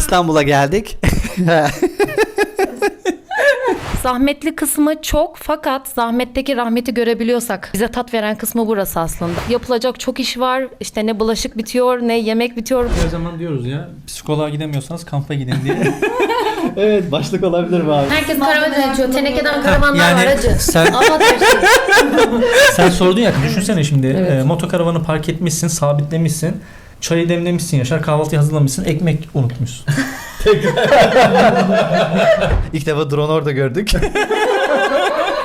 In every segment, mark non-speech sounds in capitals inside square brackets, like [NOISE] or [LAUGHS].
İstanbul'a geldik. [LAUGHS] Zahmetli kısmı çok fakat zahmetteki rahmeti görebiliyorsak bize tat veren kısmı burası aslında. Yapılacak çok iş var. İşte ne bulaşık bitiyor ne yemek bitiyor. Her zaman diyoruz ya psikoloğa gidemiyorsanız kampa gidin diye. [LAUGHS] evet başlık olabilir mi abi? Herkes karavan açıyor. Tenekeden karavanlar yani var acı. sen her şeyi. [LAUGHS] sen sordun ya düşünsene şimdi Evet. e, motokaravanı park etmişsin, sabitlemişsin. Çayı demlemişsin Yaşar, kahvaltıyı hazırlamışsın, ekmek unutmuşsun. [LAUGHS] İlk defa drone orada gördük. [LAUGHS]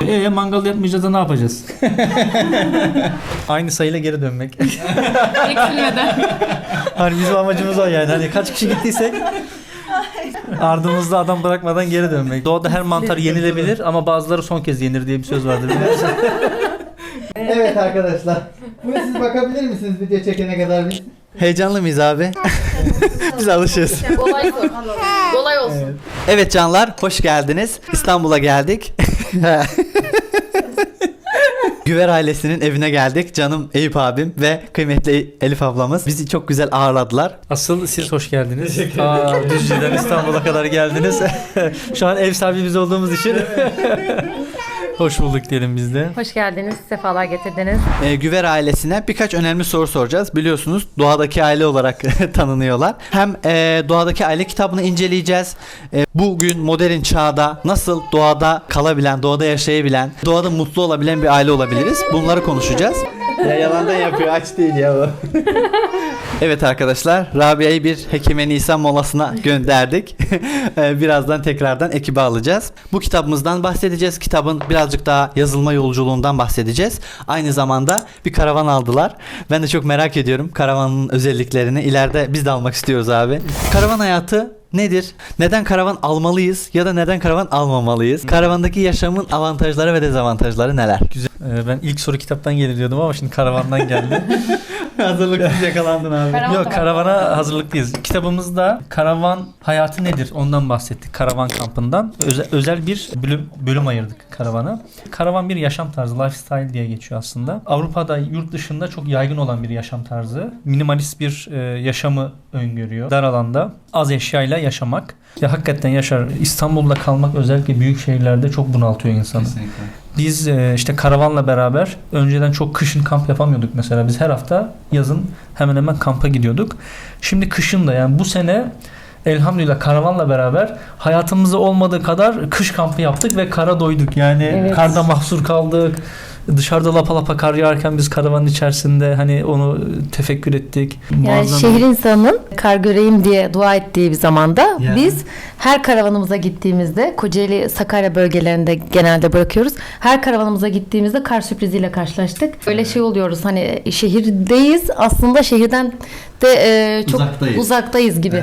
Eee mangal yapmayacağız da ne yapacağız? [LAUGHS] Aynı sayıyla geri dönmek. hani bizim amacımız o yani. Hani kaç kişi gittiysek ardımızda adam bırakmadan geri dönmek. Doğada her mantar yenilebilir ama bazıları son kez yenir diye bir söz vardır? Evet arkadaşlar. Buyurun siz bakabilir misiniz video çekene kadar biz? Heyecanlı mıyız abi? [LAUGHS] Biz alışırız. Kolay sor. Kolay olsun. Evet canlar hoş geldiniz. İstanbul'a geldik. [LAUGHS] Güver ailesinin evine geldik. Canım Eyüp abim ve kıymetli Elif ablamız bizi çok güzel ağırladılar. Asıl siz hoş geldiniz. Aa, Düzce'den İstanbul'a kadar geldiniz. [LAUGHS] Şu an ev sahibimiz olduğumuz için hoş bulduk diyelim biz de. Hoş geldiniz. Sefalar getirdiniz. Ee, Güver ailesine birkaç önemli soru soracağız. Biliyorsunuz doğadaki aile olarak [LAUGHS] tanınıyorlar. Hem e, doğadaki aile kitabını inceleyeceğiz. E, bugün modern çağda nasıl doğada kalabilen, doğada yaşayabilen, doğada mutlu olabilen bir aile olabiliriz. Bunları konuşacağız. Ya yalandan yapıyor aç değil ya bu. [LAUGHS] Evet arkadaşlar Rabia'yı bir Hekime Nisan molasına [LAUGHS] gönderdik. [LAUGHS] Ee, Birazdan tekrardan ekibe alacağız. Bu kitabımızdan bahsedeceğiz. Kitabın birazcık daha yazılma yolculuğundan bahsedeceğiz. Aynı zamanda bir karavan aldılar. Ben de çok merak ediyorum karavanın özelliklerini. İleride biz de almak istiyoruz abi. Karavan hayatı nedir? Neden karavan almalıyız ya da neden karavan almamalıyız? Karavandaki yaşamın avantajları ve dezavantajları neler? Güzel. Ee, ben ilk soru kitaptan gelir diyordum ama şimdi karavandan geldi. [LAUGHS] [LAUGHS] Hazırlıksız yakalandın abi. Yok karavana hazırlıklıyız. Kitabımızda karavan hayatı nedir ondan bahsettik. Karavan kampından. Özel, özel bir bölüm, bölüm ayırdık karavana. Karavan bir yaşam tarzı, lifestyle diye geçiyor aslında. Avrupa'da, yurt dışında çok yaygın olan bir yaşam tarzı. Minimalist bir e, yaşamı öngörüyor. Dar alanda az eşyayla yaşamak. Ya hakikaten Yaşar İstanbul'da kalmak özellikle büyük şehirlerde çok bunaltıyor insanı. Biz e, işte karavanla beraber önceden çok kışın kamp yapamıyorduk mesela. Biz her hafta yazın hemen hemen kampa gidiyorduk. Şimdi kışın da yani bu sene elhamdülillah karavanla beraber hayatımızda olmadığı kadar kış kampı yaptık ve kara doyduk. Yani Evet. karda mahsur kaldık. Dışarıda lapa lapa kar yağarken biz karavanın içerisinde hani onu tefekkür ettik. Yani Muazzam- şehir insanının kar göreyim diye dua ettiği bir zamanda Ya. biz her karavanımıza gittiğimizde Kocaeli Sakarya bölgelerinde genelde bırakıyoruz. Her karavanımıza gittiğimizde kar sürpriziyle karşılaştık. Öyle şey oluyoruz hani şehirdeyiz aslında şehirden de e, çok Uzaktayız. uzaktayız gibi.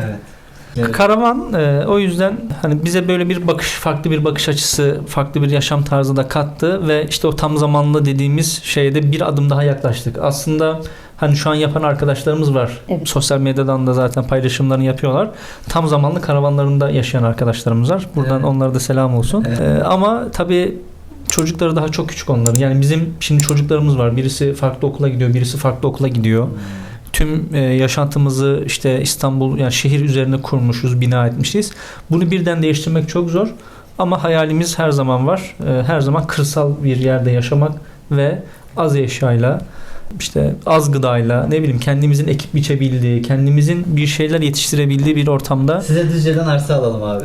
Karavan e, o yüzden hani bize böyle bir bakış, farklı bir bakış açısı, farklı bir yaşam tarzı da kattı ve işte o tam zamanlı dediğimiz şeyde bir adım daha yaklaştık. Aslında hani şu an yapan arkadaşlarımız var. Evet. Sosyal medyadan da zaten paylaşımlarını yapıyorlar. Tam zamanlı karavanlarında yaşayan arkadaşlarımız var. Buradan Evet. onlara da selam olsun. Evet. E, ama tabii çocukları daha çok küçük onların. Yani bizim şimdi çocuklarımız var. Birisi farklı okula gidiyor, birisi farklı okula gidiyor tüm e, yaşantımızı işte İstanbul yani şehir üzerine kurmuşuz, bina etmişiz. Bunu birden değiştirmek çok zor. Ama hayalimiz her zaman var. E, her zaman kırsal bir yerde yaşamak ve az eşyayla işte az gıdayla ne bileyim kendimizin ekip biçebildiği, kendimizin bir şeyler yetiştirebildiği bir ortamda Size Düzce'den arsa alalım abi.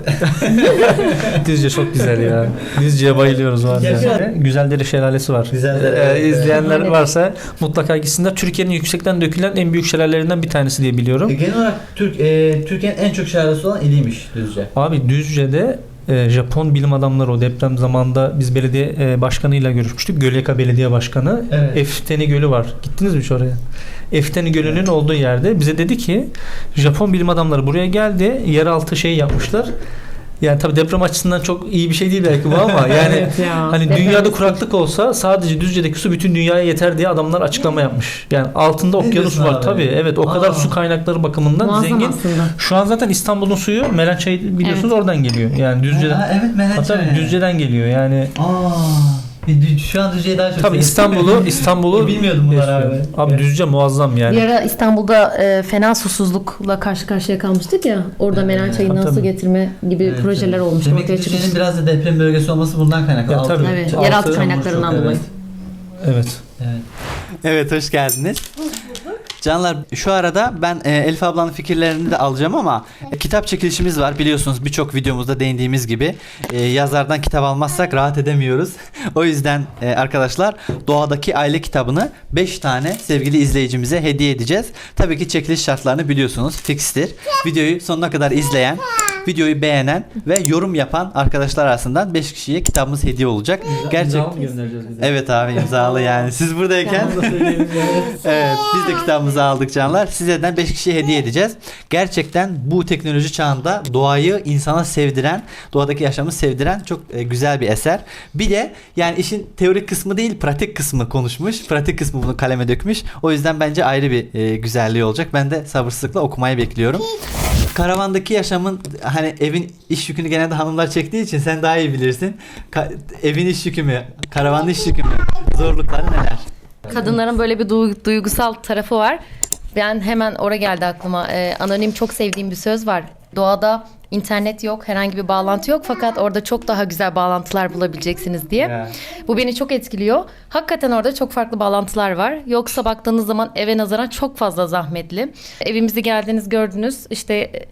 [LAUGHS] Düzce çok güzel ya. Düzce'ye bayılıyoruz var ya. Gerçekten. Güzeldere Şelalesi var. Güzeldere, Ee, izleyenler Evet. varsa mutlaka gitsinler. Türkiye'nin yüksekten dökülen en büyük şelalelerinden bir tanesi diye biliyorum. E, Genel olarak Türk, e, Türkiye'nin en çok şelalesi olan iliymiş Düzce. Abi Düzce'de e, Japon bilim adamları o deprem zamanında biz belediye e, başkanıyla görüşmüştük. Göleka Belediye Başkanı. Evet. Efteni Gölü var. Gittiniz mi hiç oraya? Efteni Gölü'nün olduğu yerde bize dedi ki Japon bilim adamları buraya geldi. Yeraltı şey yapmışlar. Yani tabii deprem açısından çok iyi bir şey değil belki bu ama [LAUGHS] yani Evet ya. Hani Deprem dünyada kuraklık olsa sadece Düzce'deki su bütün dünyaya yeter diye adamlar açıklama yapmış. Yani altında okyanus diyorsun var abi? tabii. Evet o kadar Aa. su kaynakları bakımından Muazzam zengin. aslında. Şu an zaten İstanbul'un suyu Melençay biliyorsunuz oradan geliyor. Yani Düzce'den. Ha, evet Mehmet Hatta. Düzce'den geliyor yani. Aa. Şu an Düzce'yi daha çok Tabii. İstanbul'u [LAUGHS] İstanbul'u Bilmiyordum bunları abi. Abi Düzce muazzam yani. Bir ara İstanbul'da e, fena susuzlukla karşı karşıya kalmıştık ya. Orada Meral Çayı'ndan su getirme gibi Evet, projeler evet. olmuş. Demek ki Düzce'nin çıkmış. biraz da deprem bölgesi olması bundan kaynaklı. Ya Altı- tabii. Evet, Altı yeraltı kaynaklarından dolayı. evet. Evet. Evet. Evet hoş geldiniz. Canlar şu arada ben e, Elif ablanın fikirlerini de alacağım ama e, kitap çekilişimiz var biliyorsunuz birçok videomuzda değindiğimiz gibi e, yazardan kitap almazsak rahat edemiyoruz. [LAUGHS] o yüzden e, arkadaşlar Doğadaki Aile kitabını 5 tane sevgili izleyicimize hediye edeceğiz. Tabii ki çekiliş şartlarını biliyorsunuz fikstir. Videoyu sonuna kadar izleyen, videoyu beğenen ve yorum yapan arkadaşlar arasından 5 kişiye kitabımız hediye olacak. Gerçek göndereceğiz bize. Evet abi imzalı yani. Siz buradayken [LAUGHS] evet biz de kitabımızı aldık canlar. Sizlerden 5 kişiye hediye edeceğiz. Gerçekten bu teknoloji çağında doğayı insana sevdiren, doğadaki yaşamı sevdiren çok e, güzel bir eser. Bir de yani işin teorik kısmı değil pratik kısmı konuşmuş. Pratik kısmı bunu kaleme dökmüş. O yüzden bence ayrı bir e, güzelliği olacak. Ben de sabırsızlıkla okumayı bekliyorum. Karavandaki yaşamın hani evin iş yükünü genelde hanımlar çektiği için sen daha iyi bilirsin. Ka- evin iş yükü mü, karavanda iş yükü mü, zorlukları neler? Kadınların böyle bir du- duygusal tarafı var. Ben hemen oraya geldi aklıma. Ee, anonim çok sevdiğim bir söz var. Doğada internet yok, herhangi bir bağlantı yok fakat orada çok daha güzel bağlantılar bulabileceksiniz diye. Ya. Bu beni çok etkiliyor. Hakikaten orada çok farklı bağlantılar var. Yoksa baktığınız zaman eve nazaran çok fazla zahmetli. Evimizi geldiniz gördünüz. İşte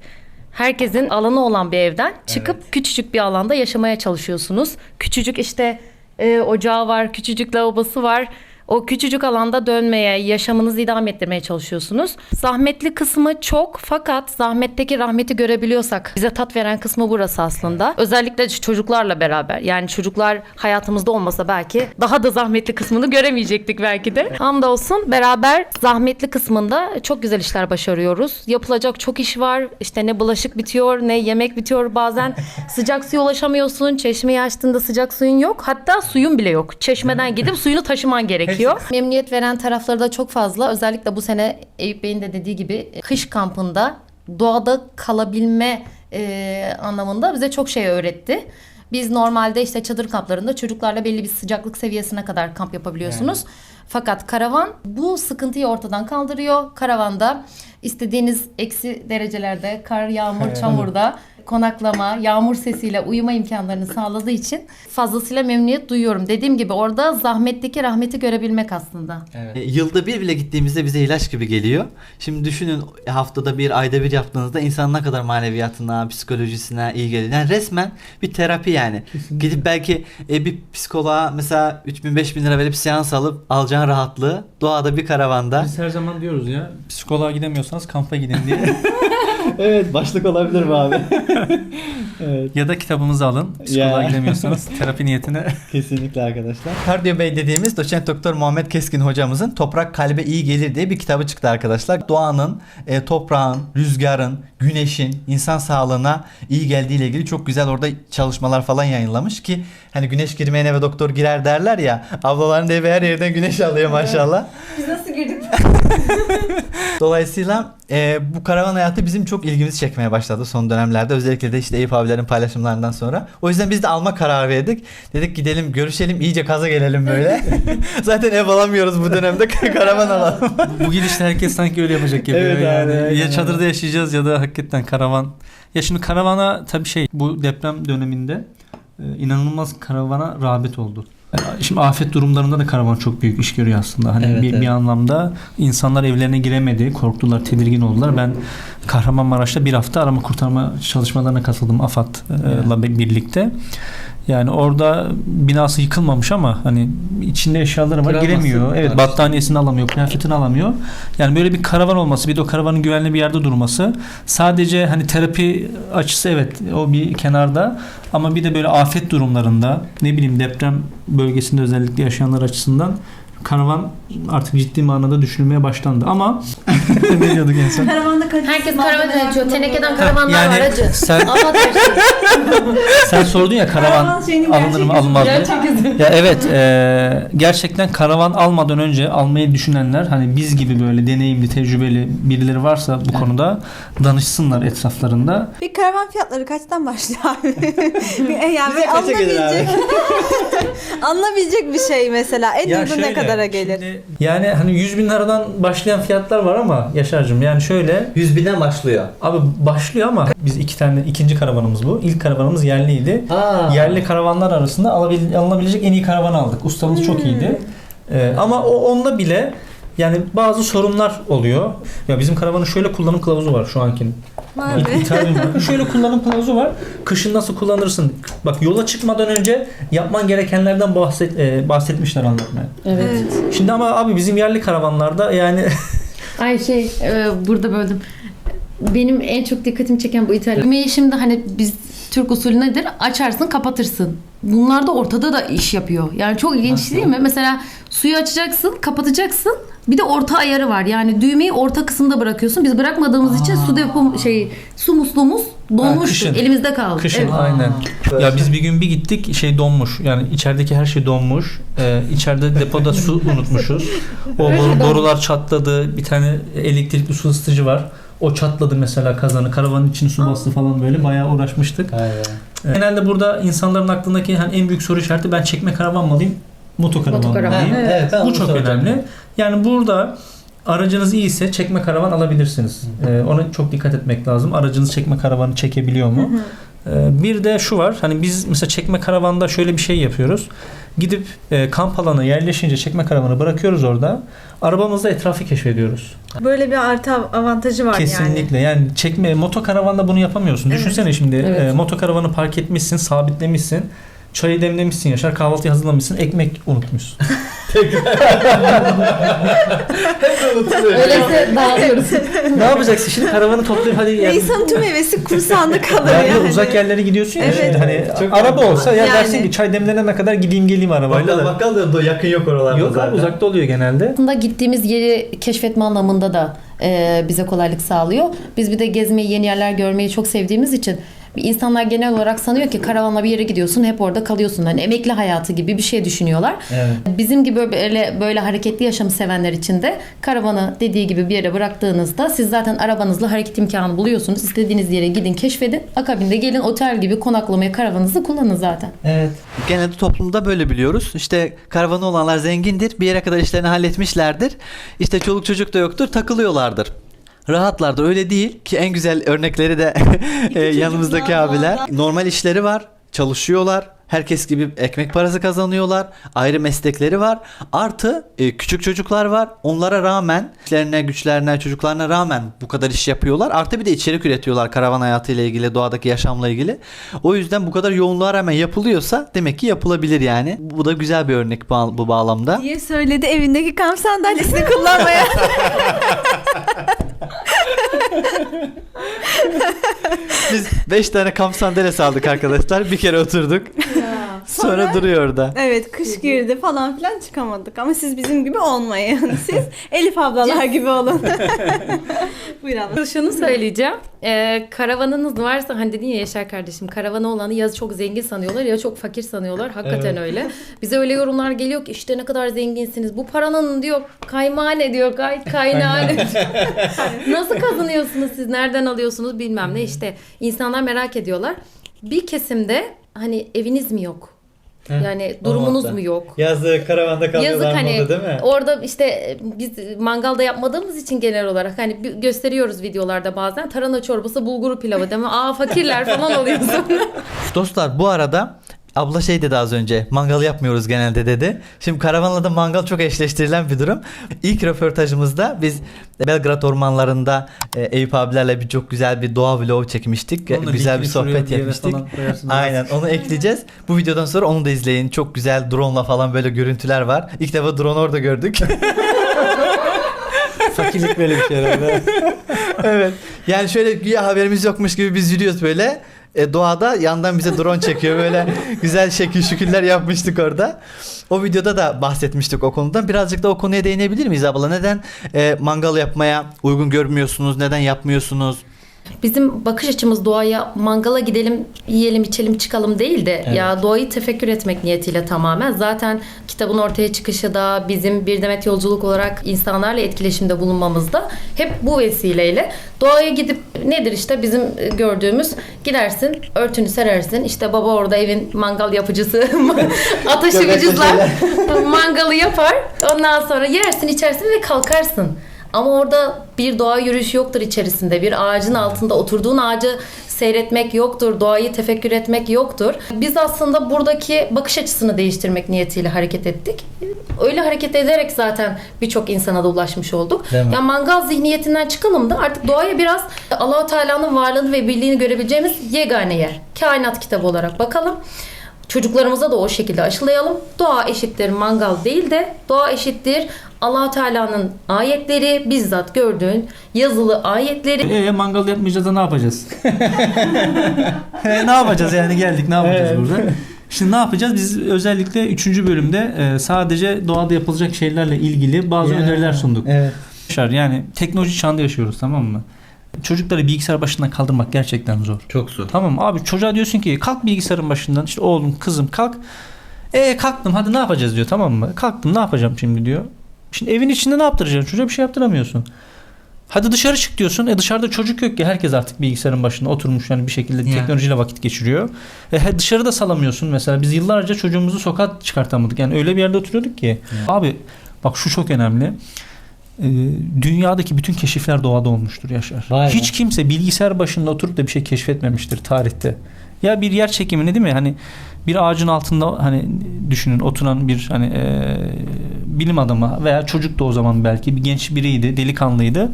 herkesin alanı olan bir evden çıkıp küçücük bir alanda yaşamaya çalışıyorsunuz. Küçücük işte e, ocağı var, küçücük lavabosu var. O küçücük alanda dönmeye, yaşamınızı idame ettirmeye çalışıyorsunuz. Zahmetli kısmı çok fakat zahmetteki rahmeti görebiliyorsak bize tat veren kısmı burası aslında. Özellikle çocuklarla beraber. Yani çocuklar hayatımızda olmasa belki daha da zahmetli kısmını göremeyecektik belki de. Hamdolsun beraber zahmetli kısmında çok güzel işler başarıyoruz. Yapılacak çok iş var. İşte ne bulaşık bitiyor ne yemek bitiyor. Bazen sıcak suya ulaşamıyorsun. Çeşmeyi açtığında sıcak suyun yok. Hatta suyun bile yok. Çeşmeden gidip suyunu taşıman gerekiyor. Memnuniyet veren tarafları da çok fazla. Özellikle bu sene Eyüp Bey'in de dediği gibi kış kampında doğada kalabilme e, anlamında bize çok şey öğretti. Biz normalde işte çadır kamplarında çocuklarla belli bir sıcaklık seviyesine kadar kamp yapabiliyorsunuz. Fakat karavan bu sıkıntıyı ortadan kaldırıyor. Karavanda istediğiniz eksi derecelerde kar, yağmur, [LAUGHS] çamurda konaklama, yağmur sesiyle uyuma imkanlarını sağladığı için fazlasıyla memnuniyet duyuyorum. Dediğim gibi orada zahmetteki rahmeti görebilmek aslında. E, Yılda bir bile gittiğimizde bize ilaç gibi geliyor. Şimdi düşünün haftada bir, ayda bir yaptığınızda insan ne kadar maneviyatına, psikolojisine iyi geliyor. Yani resmen bir terapi yani. Gidip belki e, bir psikoloğa mesela 3000 5000 lira verip seans alıp alacağın rahatlığı doğada bir karavanda. Biz her zaman diyoruz ya psikoloğa gidemiyorsanız kampa gidin diye. [LAUGHS] evet başlık olabilir mi abi? [LAUGHS] evet. ya da kitabımızı alın. Psikoloğa Ya. gidemiyorsanız [LAUGHS] terapi niyetine. Kesinlikle arkadaşlar. Kardiyo Bey dediğimiz doçent doktor Muhammed Keskin hocamızın Toprak Kalbe İyi Gelir diye bir kitabı çıktı arkadaşlar. Doğanın, e, toprağın, rüzgarın, güneşin insan sağlığına iyi geldiği ile ilgili çok güzel orada çalışmalar falan yayınlamış ki hani güneş girmeyen eve doktor girer derler ya. Ablaların da evi her yerden güneş alıyor maşallah. Biz nasıl girdik? [LAUGHS] Dolayısıyla e, bu karavan hayatı bizim çok ilgimizi çekmeye başladı son dönemlerde. Özellikle de işte Eyüp abilerin paylaşımlarından sonra. O yüzden biz de alma kararı verdik. Dedik gidelim görüşelim iyice kaza gelelim böyle. [LAUGHS] Zaten ev alamıyoruz bu dönemde [LAUGHS] karavan alalım. Bu gidişle herkes sanki öyle yapacak gibi. Evet ya. abi, yani. ya çadırda yaşayacağız ya da hakikaten karavan. Ya şimdi karavana tabii şey bu deprem döneminde e, inanılmaz karavana rağbet oldu. Şimdi afet durumlarında da karavan çok büyük iş görüyor aslında. Hani Evet, bir, evet. bir anlamda insanlar evlerine giremedi, korktular, tedirgin oldular. Ben Kahramanmaraş'ta bir hafta arama kurtarma çalışmalarına katıldım AFAD'la birlikte. Yani orada binası yıkılmamış ama hani içinde eşyaları var giremiyor. Evet battaniyesini alamıyor, kıyafetini alamıyor. Yani böyle bir karavan olması, bir de o karavanın güvenli bir yerde durması sadece hani terapi açısı evet o bir kenarda ama bir de böyle afet durumlarında ne bileyim deprem bölgesinde özellikle yaşayanlar açısından karavan artık ciddi manada düşünülmeye başlandı ama [LAUGHS] ne diyorduk en son? Karavanda kalitesiz Herkes karavan açıyor. Tenekeden karavanlar yani var acı. sen- Ama [LAUGHS] Sen sordun ya karavan Karavan şeyinin alınır gerçek mı yüzü. alınmaz mı? Gerçek yüzü. Ya evet e, gerçekten karavan almadan önce almayı düşünenler hani biz gibi böyle deneyimli tecrübeli birileri varsa bu konuda danışsınlar etraflarında. Bir karavan fiyatları kaçtan başlıyor abi? [LAUGHS] yani böyle kaça gelir alınabilecek, alınabilecek bir şey mesela. En Ya uygun şöyle, ne kadara gelir? şimdi yani hani 100 bin liradan başlayan fiyatlar var ama Yaşar'cığım yani şöyle 100 binden başlıyor. abi başlıyor ama biz iki tane ikinci karavanımız bu. İlk karavanımız yerliydi. Aa. Yerli karavanlar arasında alabil, alınabilecek en iyi karavanı aldık. Ustamız çok Hmm. iyiydi. Ee, ama o onda bile yani bazı sorunlar oluyor. Ya bizim karavanın şöyle kullanım kılavuzu var şu ankinin. Var. [LAUGHS] Şöyle kullanım kılavuzu var. Kışın nasıl kullanırsın? Bak yola çıkmadan önce yapman gerekenlerden bahset, e, bahsetmişler anlatmaya. Evet. Evet. Şimdi ama abi bizim yerli karavanlarda yani [LAUGHS] Ay şey e, burada böldüm. Benim en çok dikkatimi çeken bu İtalyan. Yemeği şimdi hani biz Türk usulü nedir? Açarsın kapatırsın. Bunlar da ortada da iş yapıyor. Yani çok ilginç Nasıl? değil mi? Mesela suyu açacaksın, kapatacaksın. Bir de orta ayarı var. Yani düğmeyi orta kısımda bırakıyorsun. Biz bırakmadığımız için su depo şey su musluğumuz donmuştu. kışın. Elimizde kaldı. kışın Evet. aynen. Ya biz bir gün bir gittik şey donmuş. Yani içerideki her şey donmuş. Ee, içeride depoda su [LAUGHS] unutmuşuz. O boru- borular çatladı. Bir tane elektrikli su ısıtıcı var. O çatladı mesela kazanı. Karavanın içini su bastı falan böyle. Bayağı uğraşmıştık. Aynen. Genelde burada insanların aklındaki hani en büyük soru işareti ben çekme karavan mı alayım? Motokaravan mı Motokaravan. alayım? Evet, evet, ben Bu çok soracağım. önemli. Yani burada aracınız iyiyse çekme karavan alabilirsiniz. Ee, ona çok dikkat etmek lazım. Aracınız çekme karavanı çekebiliyor mu? Ee, bir de şu var. Hani biz mesela çekme karavanda şöyle bir şey yapıyoruz. Gidip e, kamp alanı yerleşince çekme karavanı bırakıyoruz orada. Arabamızda etrafı keşfediyoruz. Böyle bir artı av- avantajı var yani. Kesinlikle. Yani. çekme motokaravanda bunu yapamıyorsun. Evet. Düşünsene şimdi Evet. e, motokaravanı park etmişsin, sabitlemişsin. Çayı demlemişsin Yaşar, kahvaltıyı hazırlamışsın, ekmek unutmuşsun. Öyleyse dağılıyoruz. ne yapacaksın şimdi karavanı toplayıp hadi Ya yani, İnsanın tüm hevesi kursağında kalır yani yani. uzak yerlere gidiyorsun ya Evet. şimdi hani Çok araba mantıklı. olsa ya Yani. dersin ki çay demlenene kadar gideyim geleyim arabayla Bakkal bakkal da yakın yok oralarda Yok zaten. abi uzakta oluyor genelde. Aslında gittiğimiz yeri keşfetme anlamında da e, bize kolaylık sağlıyor. Biz bir de gezmeyi, yeni yerler görmeyi çok sevdiğimiz için insanlar genel olarak sanıyor ki karavanla bir yere gidiyorsun hep orada kalıyorsun. Hani emekli hayatı gibi bir şey düşünüyorlar. Evet. Bizim gibi böyle böyle hareketli yaşamı sevenler için de karavanı dediği gibi bir yere bıraktığınızda siz zaten arabanızla hareket imkanı buluyorsunuz. İstediğiniz yere gidin keşfedin. Akabinde gelin otel gibi konaklamaya karavanınızı kullanın zaten. Evet. Genelde toplumda böyle biliyoruz. İşte karavanı olanlar zengindir. Bir yere kadar işlerini halletmişlerdir. İşte çoluk çocuk da yoktur. Takılıyorlardır. Rahatlardır. Öyle değil ki en güzel örnekleri de [LAUGHS] e, yanımızdaki abiler. Normal işleri var. Çalışıyorlar. Herkes gibi ekmek parası kazanıyorlar. Ayrı meslekleri var. Artı e, küçük çocuklar var. Onlara rağmen, işlerine, güçlerine, çocuklarına rağmen bu kadar iş yapıyorlar. Artı bir de içerik üretiyorlar karavan hayatıyla ilgili, doğadaki yaşamla ilgili. O yüzden bu kadar yoğunluğa rağmen yapılıyorsa demek ki yapılabilir yani. Bu da güzel bir örnek bu, bu bağlamda. diye söyledi evindeki kamp sandalyesini kullanmaya. [LAUGHS] Biz 5 tane kamp sandalyesi aldık arkadaşlar. Bir kere oturduk. Sonra duruyor orada. evet kış girdi falan filan çıkamadık. Ama siz bizim gibi olmayın. [LAUGHS] Siz Elif ablalar gibi olun. [LAUGHS] Buyur abla. Şunu söyleyeceğim. Ee, karavanınız varsa hani dedin ya Yaşar kardeşim karavanı olanı ya çok zengin sanıyorlar ya çok fakir sanıyorlar. Hakikaten öyle. Bize öyle yorumlar geliyor ki işte ne kadar zenginsiniz. Bu paranın diyor kaymağı ne diyor kay, kaynağı ne diyor. Nasıl kazanıyorsunuz siz nereden alıyorsunuz bilmem ne işte. insanlar merak ediyorlar. Bir kesimde hani eviniz mi yok? Yani durumunuz mu yok? Yazık karavanda Yazık hani orada işte e, biz mangalda yapmadığımız için genel olarak hani gösteriyoruz videolarda bazen tarhana çorbası bulguru pilavı değil mi? Aa fakirler falan [LAUGHS] oluyorsun. Dostlar bu arada abla şey dedi az önce mangal yapmıyoruz genelde dedi. Şimdi karavanla da mangal çok eşleştirilen bir durum. İlk röportajımızda biz Belgrad ormanlarında e, Eyüp abilerle bir çok güzel bir doğa vlogu çekmiştik. Onun da güzel bir sohbet yapmıştık. Aynen onu ekleyeceğiz. Bu videodan sonra onu da izleyin. Çok güzel drone'la falan böyle görüntüler var. İlk defa drone orada gördük. [LAUGHS] Fakirlik böyle bir şey herhalde. evet. Yani şöyle güya haberimiz yokmuş gibi biz yürüyoruz böyle. E, doğada yandan bize drone çekiyor. Böyle güzel şekil şükürler yapmıştık orada. O videoda da bahsetmiştik o konudan. Birazcık da o konuya değinebilir miyiz abla? Neden e, mangal yapmaya uygun görmüyorsunuz? Neden yapmıyorsunuz? Bizim bakış açımız doğaya mangala gidelim, yiyelim, içelim, çıkalım değil de Evet. ya doğayı tefekkür etmek niyetiyle tamamen. Zaten kitabın ortaya çıkışı da bizim bir demet yolculuk olarak insanlarla etkileşimde bulunmamız da hep bu vesileyle doğaya gidip nedir işte bizim gördüğümüz gidersin, örtünü serersin. işte baba orada evin mangal yapıcısı, [LAUGHS] ateşi vücutlar [LAUGHS] mangalı yapar. Ondan sonra yersin, içersin ve kalkarsın. Ama orada bir doğa yürüyüşü yoktur içerisinde. Bir ağacın altında oturduğun ağacı seyretmek yoktur. Doğayı tefekkür etmek yoktur. Biz aslında buradaki bakış açısını değiştirmek niyetiyle hareket ettik. Öyle hareket ederek zaten birçok insana da ulaşmış olduk. Ya mangal zihniyetinden çıkalım da artık doğaya biraz Allahu Teala'nın varlığını ve birliğini görebileceğimiz yegane yer. Kainat kitabı olarak bakalım. Çocuklarımıza da o şekilde aşılayalım. Doğa eşittir mangal değil de doğa eşittir allah Teala'nın ayetleri, bizzat gördüğün yazılı ayetleri. E mangal yapmayacağız da ne yapacağız? [LAUGHS] E, ne yapacağız yani geldik ne yapacağız Evet. burada? Şimdi ne yapacağız? Biz özellikle 3. bölümde e, sadece doğada yapılacak şeylerle ilgili bazı Ya. öneriler sunduk. Evet. Arkadaşlar, Yani teknoloji çağında yaşıyoruz tamam mı? Çocukları bilgisayar başından kaldırmak gerçekten zor. Çok zor. Tamam abi çocuğa diyorsun ki kalk bilgisayarın başından işte oğlum kızım kalk. E kalktım hadi ne yapacağız diyor tamam mı? Kalktım ne yapacağım şimdi diyor. Şimdi evin içinde ne yaptıracaksın? Çocuğa bir şey yaptıramıyorsun. Hadi dışarı çık diyorsun. E dışarıda çocuk yok ki. Herkes artık bilgisayarın başında oturmuş yani bir şekilde Ya. teknolojiyle vakit geçiriyor. E he, dışarı da salamıyorsun mesela. Biz yıllarca çocuğumuzu sokağa çıkartamadık. Yani öyle bir yerde oturuyorduk ki. Abi bak şu çok önemli. E, dünyadaki bütün keşifler doğada olmuştur Yaşar. Vay be. Hiç kimse bilgisayar başında oturup da bir şey keşfetmemiştir tarihte. Ya bir yer çekimini değil mi? Hani bir ağacın altında hani düşünün oturan bir hani e, bilim adamı veya çocuk da o zaman belki bir genç biriydi, delikanlıydı.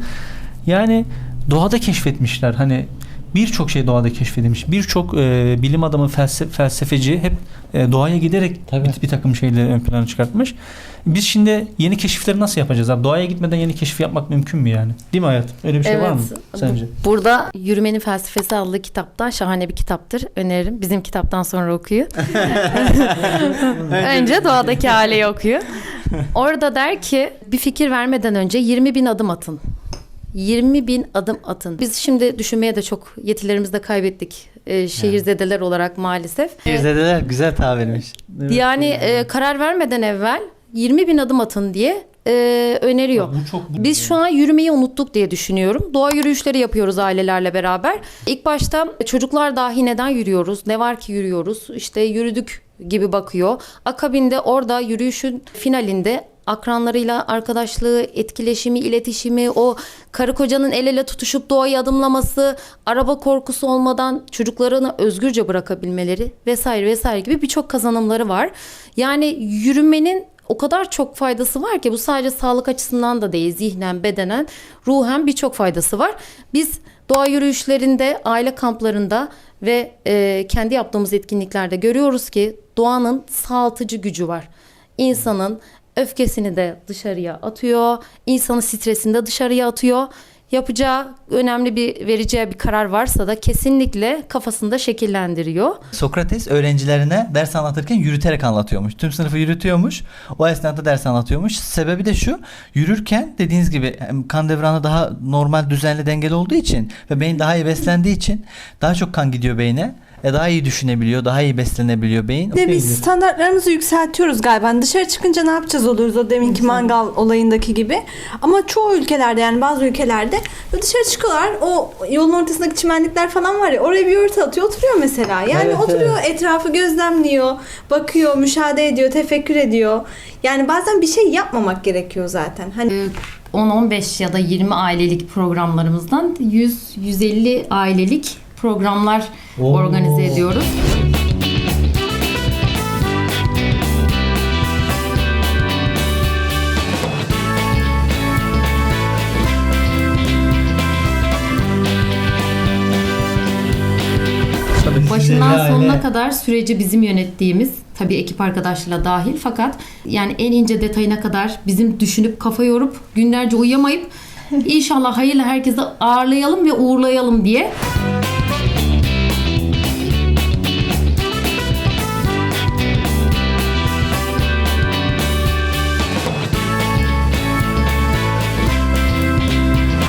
Yani doğada keşfetmişler. Hani birçok şey doğada keşfedilmiş. Birçok e, bilim adamı, felsefe, felsefeci hep e, doğaya giderek Tabii. bir, bir takım şeyleri ön plana çıkartmış. Biz şimdi yeni keşifleri nasıl yapacağız abi? Doğaya gitmeden yeni keşif yapmak mümkün mü yani? Değil mi hayatım? Öyle bir şey var mı sence? Burada Yürümenin Felsefesi adlı kitaptan şahane bir kitaptır. Öneririm. Bizim kitaptan sonra okuyor. [LAUGHS] önce doğadaki [LAUGHS] haleyi okuyor. Orada der ki bir fikir vermeden önce 20 bin adım atın. 20 bin adım atın. Biz şimdi düşünmeye de çok yetilerimizi de kaybettik. Ee, şehirzedeler olarak maalesef. Girzedeler güzel tabirmiş. Yani e, karar vermeden evvel 20 bin adım atın diye e, öneriyor. Bu çok Biz şu an yürümeyi unuttuk diye düşünüyorum. Doğa yürüyüşleri yapıyoruz ailelerle beraber. İlk başta çocuklar dahi neden yürüyoruz? Ne var ki yürüyoruz? İşte yürüdük gibi bakıyor. Akabinde orada yürüyüşün finalinde akranlarıyla arkadaşlığı, etkileşimi, iletişimi, o karı kocanın el ele tutuşup doğayı adımlaması, araba korkusu olmadan çocuklarını özgürce bırakabilmeleri vesaire vesaire gibi birçok kazanımları var. Yani yürümenin o kadar çok faydası var ki bu sadece sağlık açısından da değil, zihnen, bedenen, ruhen birçok faydası var. Biz doğa yürüyüşlerinde, aile kamplarında ve e, kendi yaptığımız etkinliklerde görüyoruz ki doğanın sağaltıcı gücü var. İnsanın öfkesini de dışarıya atıyor, insanın stresini de dışarıya atıyor. Yapacağı önemli bir vereceği bir karar varsa da kesinlikle kafasında şekillendiriyor. Sokrates öğrencilerine ders anlatırken yürüterek anlatıyormuş. Tüm sınıfı yürütüyormuş. O esnada ders anlatıyormuş. Sebebi de şu. Yürürken dediğiniz gibi kan devranı daha normal düzenli dengeli olduğu için ve beyin daha iyi beslendiği için daha çok kan gidiyor beyne. E daha iyi düşünebiliyor, daha iyi beslenebiliyor beyin. De biz standartlarımızı yükseltiyoruz galiba. Dışarı çıkınca ne yapacağız oluruz o deminki mangal olayındaki gibi. Ama çoğu ülkelerde yani bazı ülkelerde dışarı çıkıyorlar. O yolun ortasındaki çimenlikler falan var ya oraya bir örtü atıyor oturuyor mesela. Yani Evet, oturuyor etrafı gözlemliyor, bakıyor, müşahede ediyor, tefekkür ediyor. Yani bazen bir şey yapmamak gerekiyor zaten. Hani 10-15 ya da 20 ailelik programlarımızdan 100-150 ailelik programlar Oo. organize ediyoruz. Başından sonuna kadar süreci bizim yönettiğimiz tabii ekip arkadaşlarıyla dahil fakat yani en ince detayına kadar bizim düşünüp kafa yorup günlerce uyuyamayıp [LAUGHS] inşallah hayırla herkese ağırlayalım ve uğurlayalım diye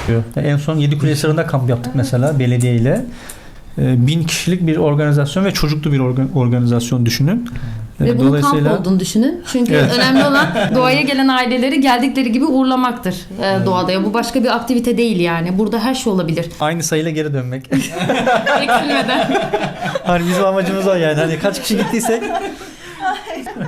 yapıyor. En son Yedikule Sırrı'nda kamp yaptık mesela belediye ile. Ee, bin kişilik bir organizasyon ve çocuklu bir organ- organizasyon düşünün. Ee, Ve bunun kamp olduğunu düşünün. Çünkü Evet. önemli olan [LAUGHS] doğaya gelen aileleri geldikleri gibi uğurlamaktır e, doğada. Ya bu başka bir aktivite değil yani. Burada her şey olabilir. aynı sayıyla geri dönmek. [LAUGHS] Eksilmeden. hani bizim amacımız o yani. Hani kaç kişi gittiysek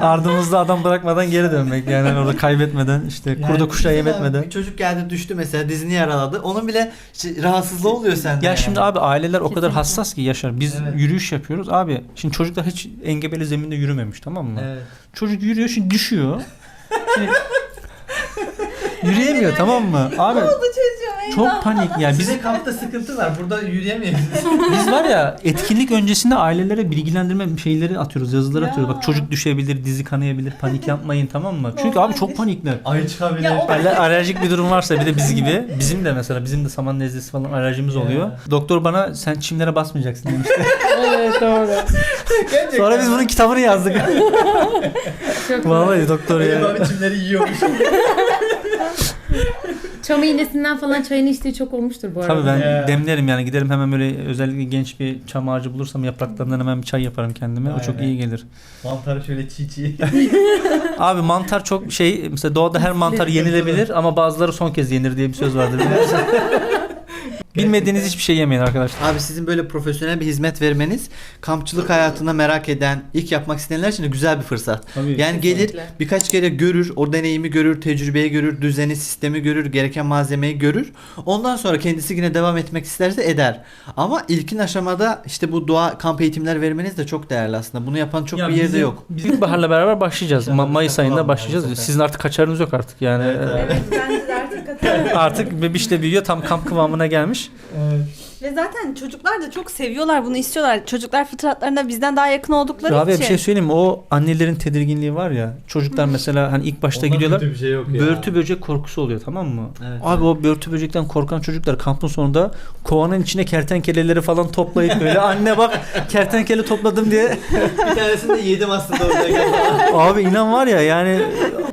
ardımızda adam bırakmadan geri dönmek. Yani hani orada kaybetmeden işte Yani kurda kuşa yem etmeden. Bir çocuk geldi düştü mesela dizini yaraladı. Onun bile şey, rahatsızlığı oluyor sende. Ya yani. şimdi abi aileler o kadar hassas ki Yaşar. Biz Evet. yürüyüş yapıyoruz. Abi şimdi çocuklar hiç engebeli zeminde yürümemiş tamam mı? Evet. Çocuk yürüyor şimdi düşüyor. Şimdi- [LAUGHS] Yürüyemiyor tamam mı? Abi çok panik. Yani biz Bizim kampta sıkıntı var. Burada yürüyemeyiz. [LAUGHS] [LAUGHS] biz var ya etkinlik öncesinde ailelere bilgilendirme şeyleri atıyoruz, yazıları Ya. atıyoruz. Bak çocuk düşebilir, dizi kanayabilir, panik [LAUGHS] yapmayın tamam mı? Çünkü abi çok panikler. Ay çıkabilir. Ya o- Aler- alerjik bir durum varsa bir de biz gibi bizim de mesela bizim de saman nezlesi falan alerjimiz Ya. oluyor. Doktor bana sen çimlere basmayacaksın demişti. Sonra biz bunun kitabını yazdık. Çok Vallahi doktor ya. Benim biçimleri yiyormuş. Çam iğnesinden falan çayını içtiği çok olmuştur bu arada. Tabii ben Ya. demlerim yani giderim hemen böyle özellikle genç bir çam ağacı bulursam yapraklarından hemen bir çay yaparım kendime. O çok Aynen. iyi gelir. Mantarı şöyle çiğ çiğ. [LAUGHS] Abi mantar çok şey mesela doğada her mantar yenilebilir ama bazıları son kez yenir diye bir söz vardır biliyor musun? [LAUGHS] Bilmediğiniz hiçbir şey yemeyin arkadaşlar. Abi sizin böyle profesyonel bir hizmet vermeniz kampçılık hayatına merak eden, ilk yapmak isteyenler için de güzel bir fırsat. Tabii. Yani gelir Kesinlikle. birkaç kere görür, o deneyimi görür, tecrübeyi görür, düzeni, sistemi görür, gereken malzemeyi görür. Ondan sonra kendisi yine devam etmek isterse eder. Ama ilkin aşamada işte bu doğa kamp eğitimler vermeniz de çok değerli aslında. Bunu yapan çok Ya bir yerde bizim- yok. Biz ilkbaharla beraber başlayacağız. Ma- Mayıs ayında başlayacağız. Sizin artık kaçarınız yok artık yani. Evet, evet. Evet bence de artık katılıyorum. Artık bebiş de büyüyor tam kamp kıvamına gelmiş. Ve zaten çocuklar da çok seviyorlar bunu istiyorlar. Çocuklar fıtratlarında bizden daha yakın oldukları Abi için. bir şey söyleyeyim mi? O annelerin tedirginliği var ya. Çocuklar mesela hani ilk başta gidiyorlar. bir şey yok Börtü böcek korkusu oluyor tamam mı? Evet. Abi o börtü böcekten korkan çocuklar kampın sonunda kovanın içine kertenkeleleri falan toplayıp böyle anne bak kertenkele topladım diye. bir tanesini de yedim aslında oradayken. [LAUGHS] Abi inan var ya yani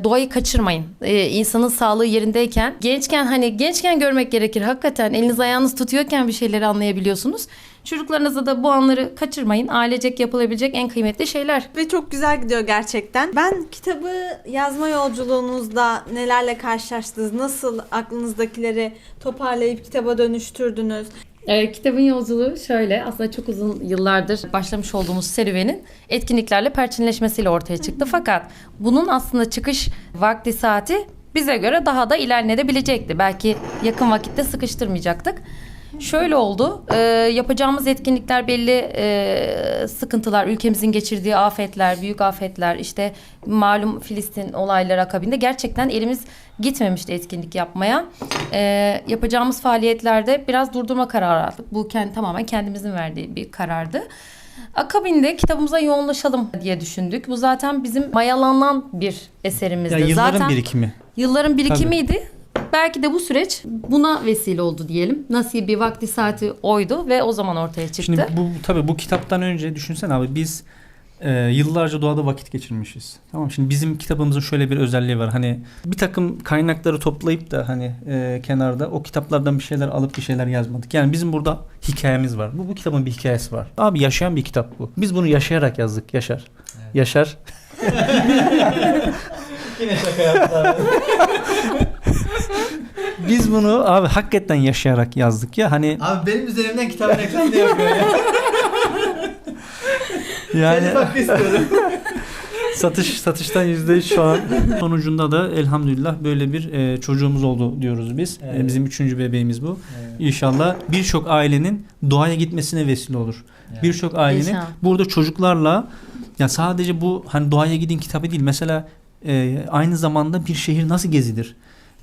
Doğayı kaçırmayın. Ee, insanın sağlığı yerindeyken, gençken hani gençken görmek gerekir. Hakikaten eliniz ayağınız tutuyorken bir şeyleri anlayabiliyorsunuz. Çocuklarınıza da bu anları kaçırmayın. Ailecek yapılabilecek en kıymetli şeyler. Ve çok güzel gidiyor gerçekten. Ben kitabı yazma yolculuğunuzda nelerle karşılaştınız? Nasıl aklınızdakileri toparlayıp kitaba dönüştürdünüz? Ee, kitabın yolculuğu şöyle aslında çok uzun yıllardır başlamış olduğumuz serüvenin etkinliklerle perçinleşmesiyle ortaya çıktı. Fakat bunun aslında çıkış vakti saati bize göre daha da ilerlenebilecekti. Belki yakın vakitte sıkıştırmayacaktık. Şöyle oldu. e, yapacağımız etkinlikler belli e, sıkıntılar, ülkemizin geçirdiği afetler, büyük afetler, işte malum Filistin olayları akabinde gerçekten elimiz gitmemişti etkinlik yapmaya. E, yapacağımız faaliyetlerde biraz durdurma kararı aldık. Bu kendi, tamamen kendimizin verdiği bir karardı. Akabinde kitabımıza yoğunlaşalım diye düşündük. Bu zaten bizim mayalanan bir eserimizdi. ya yılların zaten birikimi. Yılların birikimiydi. Belki de bu süreç buna vesile oldu diyelim. Nasibi vakti saati oydu ve o zaman ortaya çıktı. Şimdi bu tabii bu kitaptan önce düşünsene abi biz e, yıllarca doğada vakit geçirmişiz. Tamam şimdi bizim kitabımızın şöyle bir özelliği var. Hani bir takım kaynakları toplayıp da hani e, kenarda o kitaplardan bir şeyler alıp bir şeyler yazmadık. Yani bizim burada hikayemiz var. Bu bu kitabın bir hikayesi var. Abi yaşayan bir kitap bu. Biz bunu yaşayarak yazdık Yaşar. Yaşar. [LAUGHS] Yine şaka yaptılar. [LAUGHS] Biz bunu abi hakikaten yaşayarak yazdık ya. Hani Abi benim üzerimden kitabın reklamını yapıyor ya. [LAUGHS] yani Telif hakkı istiyorum. [LAUGHS] Satış satıştan yüzde şu an. Sonucunda da elhamdülillah böyle bir e, çocuğumuz oldu diyoruz biz. E, Evet. bizim üçüncü bebeğimiz bu. İnşallah birçok ailenin doğaya gitmesine vesile olur. Birçok ailenin İnşallah. burada çocuklarla ya sadece bu hani doğaya gidin kitabı değil. Mesela e, aynı zamanda bir şehir nasıl gezilir?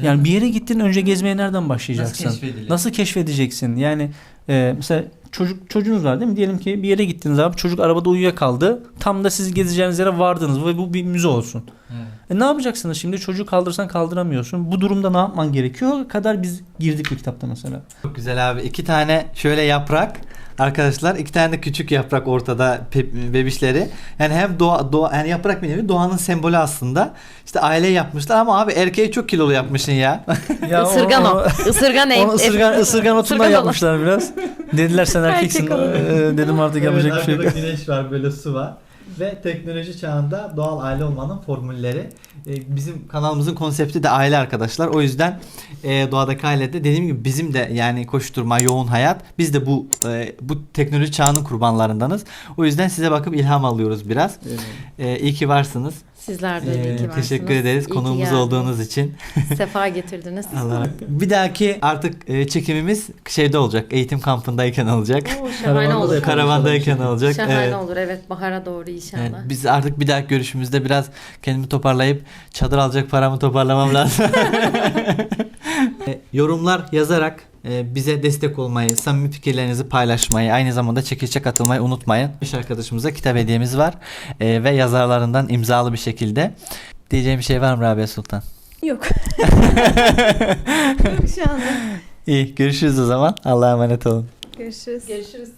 Yani bir yere gittin önce gezmeye nereden başlayacaksın? Nasıl keşfedilir? Nasıl keşfedeceksin? Yani e, mesela çocuk çocuğunuz var değil mi? Diyelim ki bir yere gittiniz abi çocuk arabada uyuyakaldı. Tam da siz gezeceğiniz yere vardınız ve bu bir müze olsun. Evet. E ne yapacaksınız şimdi? Çocuğu kaldırsan kaldıramıyorsun. Bu durumda ne yapman gerekiyor? kadar biz girdik bu kitapta mesela. Çok güzel abi. İki tane şöyle yaprak. Arkadaşlar. iki tane de küçük yaprak ortada pe- bebişleri. Yani hem doğa, doğa yani yaprak bir nevi doğanın sembolü aslında. İşte aile yapmışlar ama abi erkeği çok kilolu yapmışsın ya. Ya [LAUGHS] Isırgan o. Isırgan ev. Onu ısırgan, ısırgan otundan yapmışlar biraz. Dediler sen [LAUGHS] erkeksin. Erkek. Ee, dedim artık yapacak bir şey yok. güneş var böyle su var. Ve teknoloji çağında doğal aile olmanın formülleri. Ee, bizim kanalımızın konsepti de aile arkadaşlar. O yüzden e, doğadaki ailede dediğim gibi bizim de yani koşturma, yoğun hayat. Biz de bu e, bu teknoloji çağının kurbanlarındanız. O yüzden size bakıp ilham alıyoruz biraz. Ee, iyi ki varsınız. Sizler de iyi Ee, ki varsınız. teşekkür ederiz İyi konuğumuz olduğunuz için. [LAUGHS] Sefa getirdiniz. [LAUGHS] Allah. Bir dahaki artık e, çekimimiz şeyde olacak. Eğitim kampındayken olacak. Oo, şahane olur. Karavandayken olacak. Şahane Evet. olur evet bahara doğru inşallah. Evet, biz artık bir dahaki görüşümüzde biraz kendimi toparlayıp çadır alacak paramı toparlamam lazım. [LAUGHS] E, Yorumlar yazarak bize destek olmayı, samimi fikirlerinizi paylaşmayı, aynı zamanda çekilişe katılmayı unutmayın. Üç arkadaşımıza kitap hediyemiz var E, ve yazarlarından imzalı bir şekilde. Diyeceğim bir şey var mı Rabia Sultan? Yok. [LAUGHS] Yok şu anda. İyi görüşürüz o zaman. Allah'a emanet olun. Görüşürüz. Görüşürüz.